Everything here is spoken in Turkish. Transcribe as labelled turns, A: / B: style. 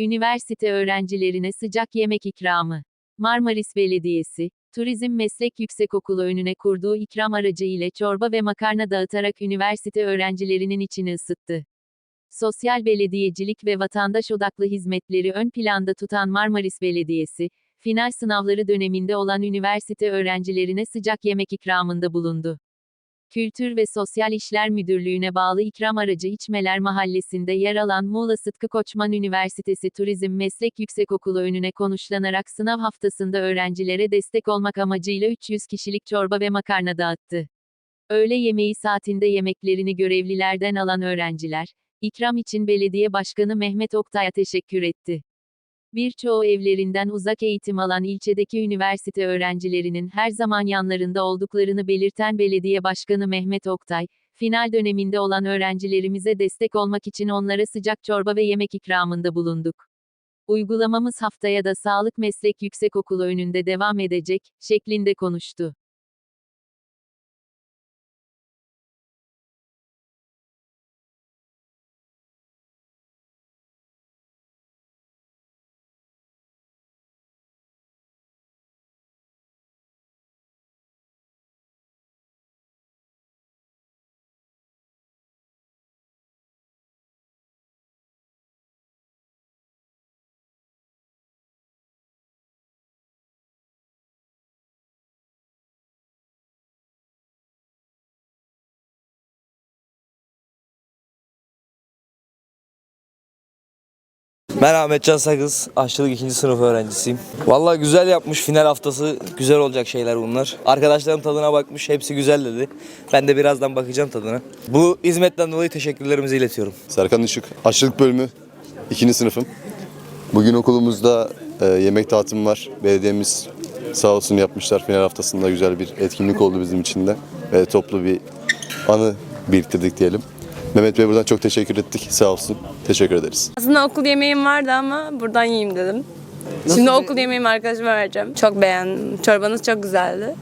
A: Üniversite öğrencilerine sıcak yemek ikramı. Marmaris Belediyesi, Turizm Meslek Yüksekokulu önüne kurduğu ikram aracı ile çorba ve makarna dağıtarak üniversite öğrencilerinin içini ısıttı. Sosyal belediyecilik ve vatandaş odaklı hizmetleri ön planda tutan Marmaris Belediyesi, final sınavları döneminde olan üniversite öğrencilerine sıcak yemek ikramında bulundu. Kültür ve Sosyal İşler Müdürlüğü'ne bağlı ikram aracı İçmeler Mahallesi'nde yer alan Muğla Sıtkı Koçman Üniversitesi Turizm Meslek Yüksekokulu önüne konuşlanarak sınav haftasında öğrencilere destek olmak amacıyla 300 kişilik çorba ve makarna dağıttı. Öğle yemeği saatinde yemeklerini görevlilerden alan öğrenciler, ikram için belediye başkanı Mehmet Oktay'a teşekkür etti. Birçoğu evlerinden uzak eğitim alan ilçedeki üniversite öğrencilerinin her zaman yanlarında olduklarını belirten belediye başkanı Mehmet Oktay, final döneminde olan öğrencilerimize destek olmak için onlara sıcak çorba ve yemek ikramında bulunduk. Uygulamamız haftaya da Sağlık Meslek Yüksekokulu önünde devam edecek, şeklinde konuştu.
B: Ben Ahmetcan Sakız, aşçılık 2. sınıf öğrencisiyim. Vallahi güzel yapmış, final haftası güzel olacak şeyler bunlar. Arkadaşlarım tadına bakmış, hepsi güzel dedi. Ben de birazdan bakacağım tadına. Bu hizmetten dolayı teşekkürlerimizi iletiyorum.
C: Serkan Işık, aşçılık bölümü 2. sınıfım. Bugün okulumuzda e, yemek dağıtımı var. Belediyemiz sağ olsun yapmışlar. Final haftasında güzel bir etkinlik oldu bizim için de. Ve toplu bir anı biriktirdik diyelim. Mehmet Bey buradan çok teşekkür ettik. Sağ olsun. Teşekkür ederiz.
D: Aslında okul yemeğim vardı ama buradan yiyeyim dedim. Nasıl Şimdi bir... okul yemeğimi arkadaşıma vereceğim. Çok beğendim. Çorbanız çok güzeldi.